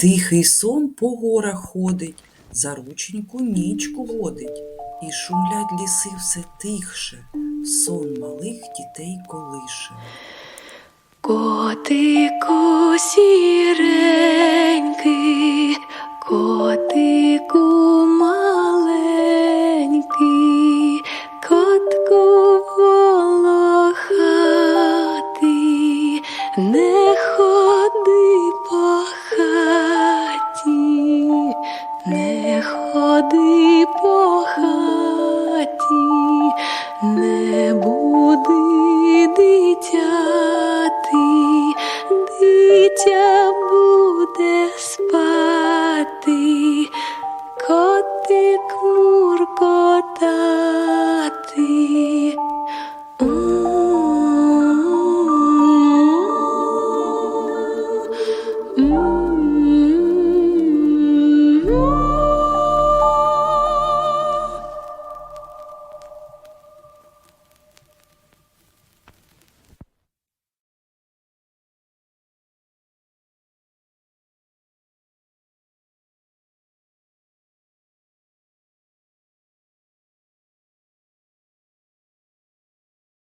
Тихий сон по горах ходить, за рученьку нічку водить, і шумлять ліси все тихше, сон малих дітей колише. Котику сіренький, котику маленький, котку волохатий, не ходи по хаті, не буди дитяти, дитя буде спати, котик.